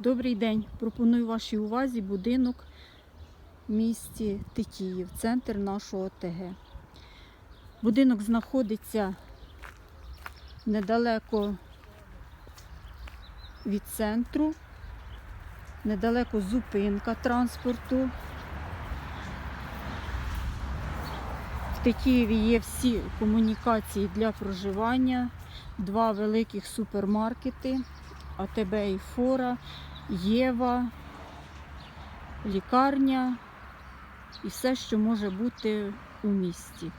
Добрий день. Пропоную вашій увазі будинок в місті Тетіїв, центр нашого ТГ. Будинок знаходиться недалеко від центру, недалеко зупинка транспорту. В Тетіїві є всі комунікації для проживання, два великих супермаркети. АТБ і Фора, Єва, лікарня і все, що може бути у місті.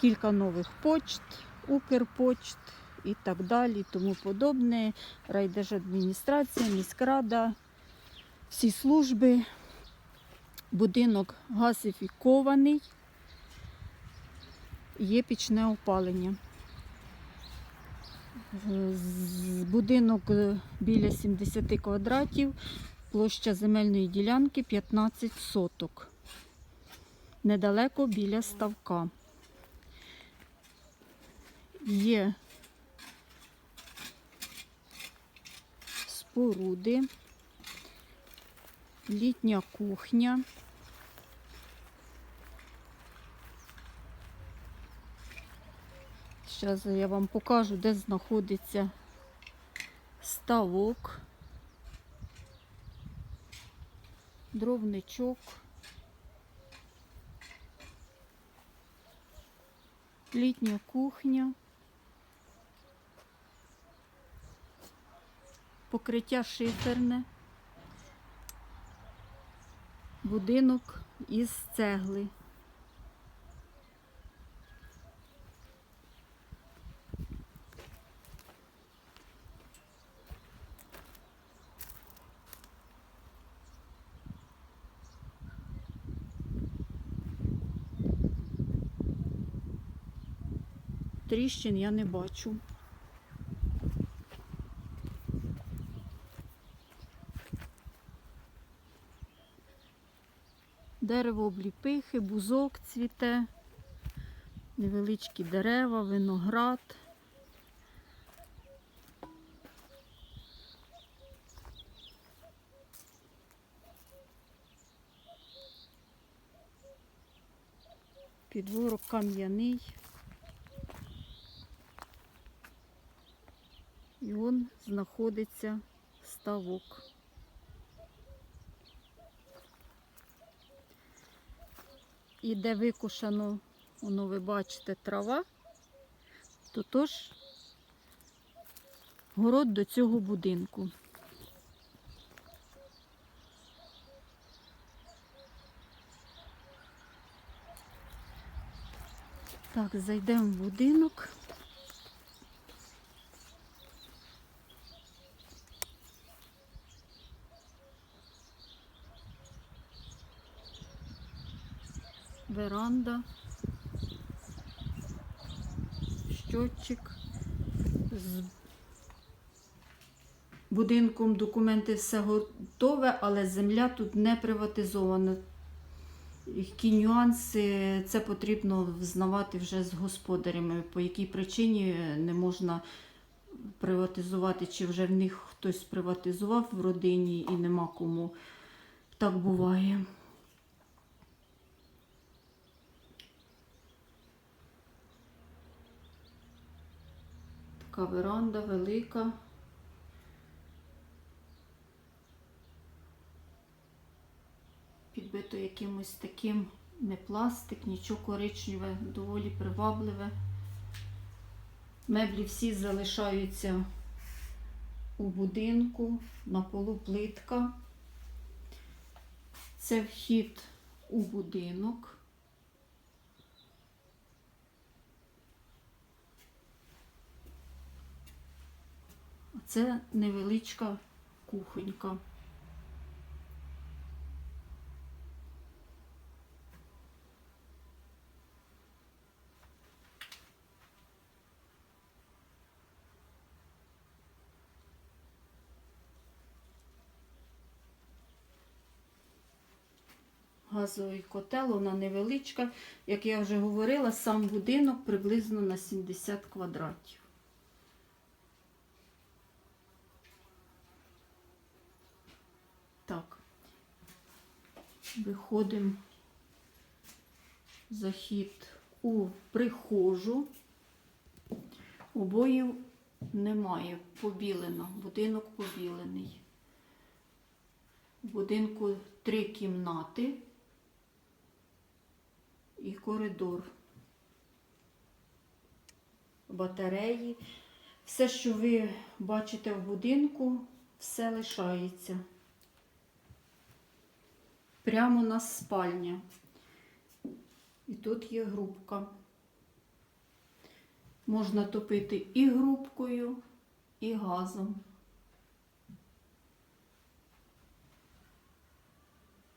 Кілька нових почт, Укрпочт і так далі, тому подобне. Райдержадміністрація, міськрада, всі служби. Будинок газифікований, є пічне опалення. Будинок е, біля 70 квадратів, площа земельної ділянки 15 соток. Недалеко біля ставка. Є споруди, літня кухня. Зараз я вам покажу, де знаходиться ставок, дровничок, літня кухня, покриття шиферне, будинок із цегли. Тріщин я не бачу. Дерево обліпихи, бузок цвіте, невеличкі дерева, виноград. Підворок кам'яний. І он знаходиться ставок. І де викошено, воно ви бачите, трава, то тож город до цього будинку. Так, зайдемо в будинок. Веранда, щотчик. З будинком документи все готове, але земля тут не приватизована. Які нюанси це потрібно взнавати вже з господарями, по якій причині не можна приватизувати, чи вже в них хтось приватизував в родині і нема кому. Так буває. Така веранда велика. Підбито якимось таким не пластик, нічого коричневе, доволі привабливе. Меблі всі залишаються у будинку, на полу плитка. Це вхід у будинок. Це невеличка кухонька. Газовий котел, вона невеличка. Як я вже говорила, сам будинок приблизно на 70 квадратів. Виходимо захід у прихожу. Обоїв немає, побілено, будинок побілений. У будинку три кімнати і коридор. Батареї. Все, що ви бачите в будинку, все лишається. Прямо у нас спальня. І тут є грубка. Можна топити і грубкою, і газом.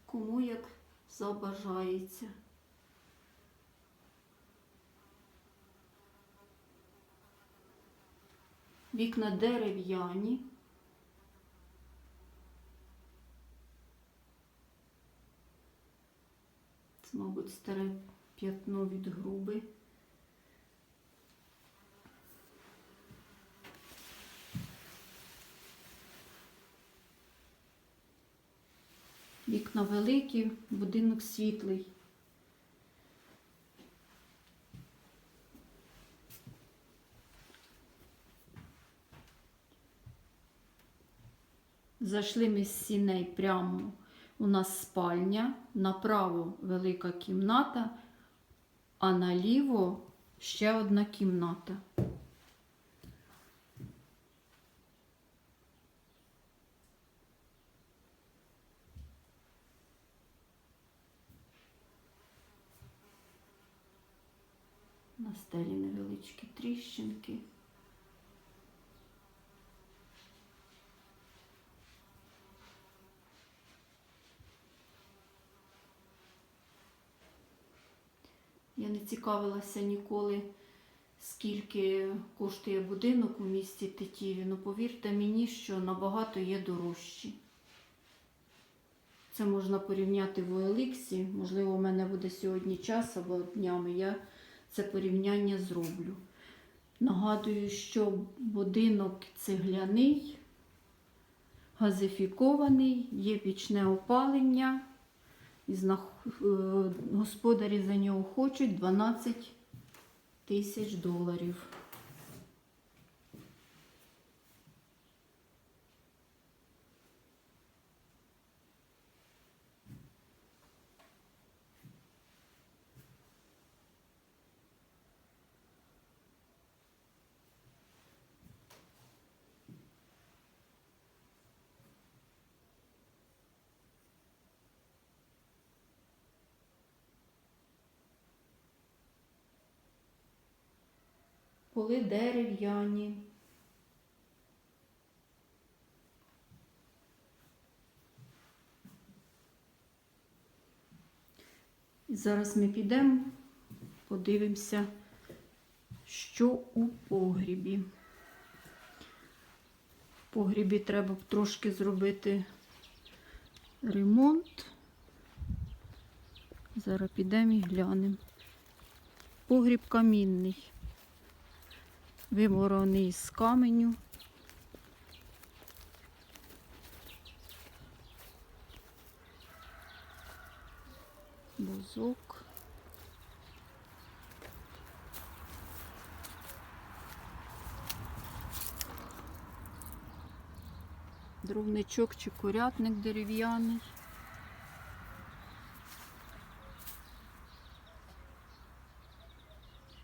Кому як забажається. Вікна дерев'яні. Мабуть, старе п'ятно від груби. Вікна великі, будинок світлий. Зайшли ми з сіней прямо. У нас спальня, направо велика кімната, а наліво ще одна кімната. На стелі невеличкі тріщинки. Я не цікавилася ніколи, скільки коштує будинок у місті Тетіві. Ну, повірте мені, що набагато є дорожчі. Це можна порівняти в Олексі. Можливо, у мене буде сьогодні час або днями. Я це порівняння зроблю. Нагадую, що будинок цегляний, газифікований, є пічне опалення. І знах- е, господарі за нього хочуть 12 тисяч доларів. Поли дерев'яні. І зараз ми підемо, подивимося, що у погрібі. В погрібі треба трошки зробити ремонт. Зараз підемо і глянемо. Погріб камінний виморений з каменю. Бузок. Дровничок чи курятник дерев'яний.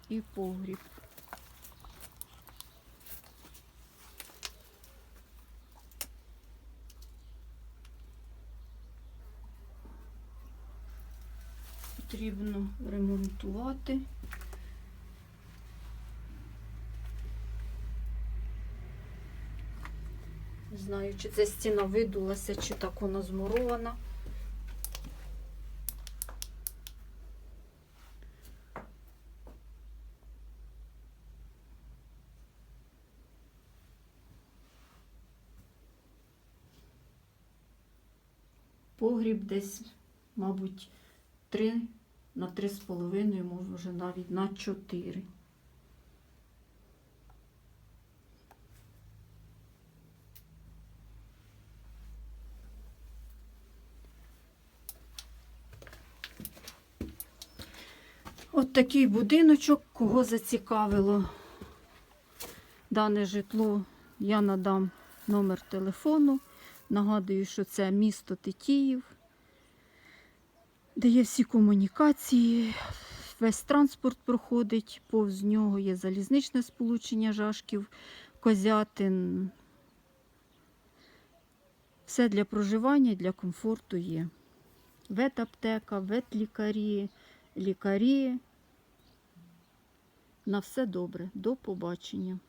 І погріб. Потрібно ремонтувати. Не знаю, чи ця стіна видулася, чи так вона змурована. Погріб десь, мабуть, 3 на 3,5, може навіть на 4. От такий будиночок, кого зацікавило дане житло, я надам номер телефону. Нагадую, що це місто Тетіїв де є всі комунікації, весь транспорт проходить, повз нього є залізничне сполучення Жашків, Козятин. Все для проживання, для комфорту є. Ветаптека, ветлікарі, лікарі. На все добре. До побачення.